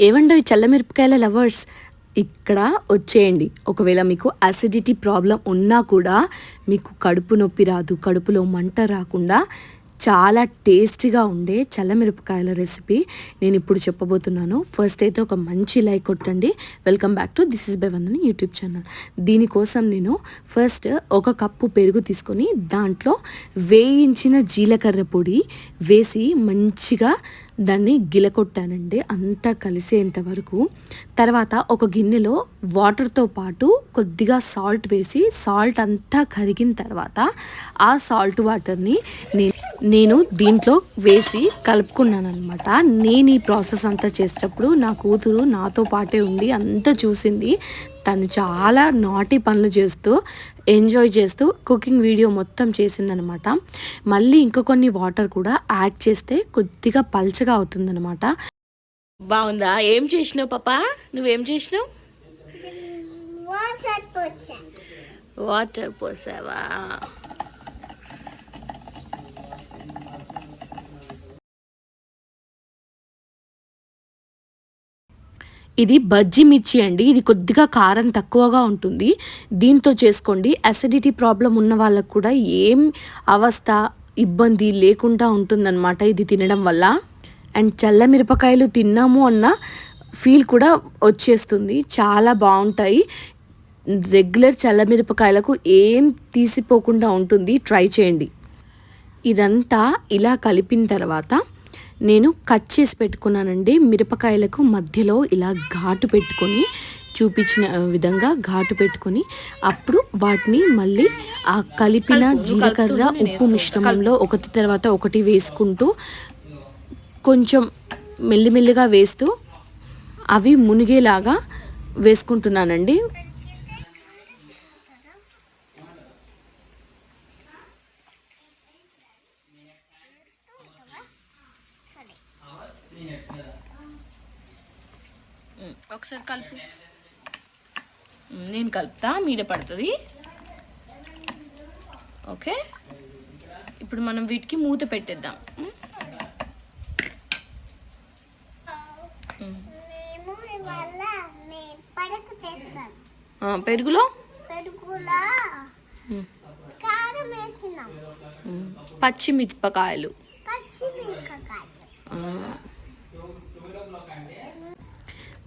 ఏవండో ఈ చల్లమిరపకాయల లవర్స్ ఇక్కడ వచ్చేయండి. ఒకవేళ మీకు అసిడిటీ ప్రాబ్లం ఉన్నా కూడా మీకు కడుపు నొప్పి రాదు కడుపులో మంట రాకుండా చాలా టేస్టీగా ఉండే చల్లమిరపకాయల రెసిపీ నేను ఇప్పుడు చెప్పబోతున్నాను. ఫస్ట్ అయితే ఒక మంచి లైక్ కొట్టండి. Welcome back to this is by one అని యూట్యూబ్ ఛానల్ దీనికోసం నేను ఫస్ట్ ఒక కప్పు పెరుగు తీసుకొని దాంట్లో వేయించిన జీలకర్ర పొడి వేసి మంచిగా దాన్ని గిలకొట్టానండి. అంతా కలిసేంత వరకు. తర్వాత ఒక గిన్నెలో వాటర్తో పాటు కొద్దిగా సాల్ట్ వేసి సాల్ట్ అంతా కరిగిన తర్వాత ఆ సాల్ట్ వాటర్ని నేను నేను దీంట్లో వేసి కలుపుకున్నాను అనమాట నేను ఈ ప్రాసెస్ అంతా చేసేటప్పుడు నా కూతురు నాతో పాటే ఉండి అంతా చూసింది. తను చాలా నాటి పనులు చేస్తూ ఎంజాయ్ చేస్తూ కుకింగ్ వీడియో మొత్తం చేసిందనమాట మళ్ళీ ఇంకా కొన్ని వాటర్ కూడా యాడ్ చేస్తే కొద్దిగా పల్చగా అవుతుందనమాట బాగుందా? ఏం చేసినావు పాపా? నువ్వేం చేసినావు? వాటర్ పోసావా ఇది బజ్జి మిర్చి అండి. ఇది కొద్దిగా కారం తక్కువగా ఉంటుంది. దీంతో చేసుకోండి. అసిడిటీ ప్రాబ్లం ఉన్న వాళ్ళకు కూడా ఏం అవస్థ ఇబ్బంది లేకుండా ఉంటుందన్నమాట ఇది తినడం వల్ల. అండ్ చల్ల మిరపకాయలు తిన్నాము అన్న ఫీల్ కూడా వచ్చేస్తుంది. చాలా బాగుంటాయి. రెగ్యులర్ చల్ల మిరపకాయలకు ఏం తీసిపోకుండా ఉంటుంది ట్రై చేయండి. ఇదంతా ఇలా కలిపిన తర్వాత నేను కట్ చేసి పెట్టుకున్నానండి. మిరపకాయలకు మధ్యలో ఇలా ఘాటు పెట్టుకొని చూపించిన విధంగా ఘాటు పెట్టుకొని అప్పుడు వాటిని మళ్ళీ ఆ కలిపిన జీలకర్ర ఉప్పు మిశ్రమంలో ఒకటి తర్వాత ఒకటి వేసుకుంటూ కొంచెం మెల్లిమెల్లిగా వేస్తూ అవి మునిగేలాగా వేసుకుంటున్నానండి. ఒకసారి కలుపు. నేను కలుపుతా మీద పడుతుంది. ఓకే? ఇప్పుడు మనం వీటికి మూత పెట్టేద్దాం. పెరుగులో? పచ్చిమిరపకాయలు.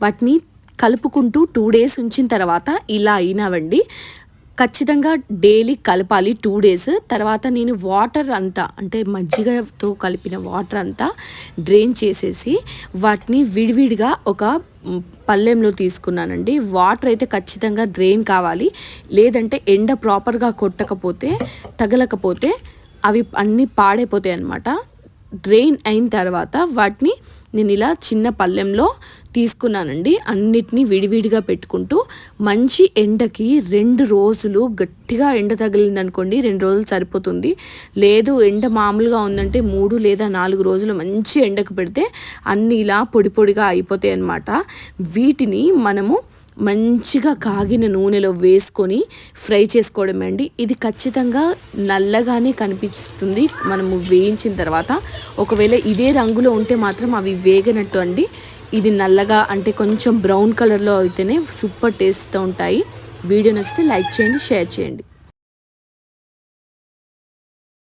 వాటిని కలుపుకుంటూ టూ డేస్ ఉంచిన తర్వాత ఇలా అయినావండి. ఖచ్చితంగా డైలీ కలపాలి టూ డేస్. తర్వాత నేను వాటర్ అంతా అంటే మజ్జిగతో కలిపిన వాటర్ అంతా డ్రైన్ చేసేసి వాటిని విడివిడిగా ఒక పల్లెంలో తీసుకున్నానండి. వాటర్ అయితే ఖచ్చితంగా డ్రైన్ కావాలి. లేదంటే ఎండ ప్రాపర్గా కొట్టకపోతే తగలకపోతే అవి అన్నీ పాడైపోతాయి అన్నమాట డ్రైన్ అయిన తర్వాత వాటిని నేను ఇలా చిన్న పళ్ళెంలో తీసుకున్నానండి. అన్నిటినీ విడివిడిగా పెట్టుకుంటూ మంచి ఎండకి రెండు రోజులు గట్టిగా ఎండ తగిలింది అనుకోండి రెండు రోజులు సరిపోతుంది. లేదు ఎండ మామూలుగా ఉందంటే మూడు లేదా నాలుగు రోజులు మంచి ఎండకు పెడితే అన్నీ ఇలా పొడి పొడిగా అయిపోతాయి అన్నమాట. వీటిని మనము మంచిగా కాగిన నూనెలో వేసుకొని ఫ్రై చేసుకోవడమే అండి. ఇది ఖచ్చితంగా నల్లగానే కనిపిస్తుంది. మనము వేయించిన తర్వాత ఒకవేళ ఇదే రంగులో ఉంటే మాత్రం అవి వేగనట్టు అండి. ఇది నల్లగా అంటే కొంచెం బ్రౌన్ కలర్లో అయితేనే సూపర్ టేస్ట్తో ఉంటాయి. వీడియో నచ్చితే లైక్ చేయండి షేర్ చేయండి.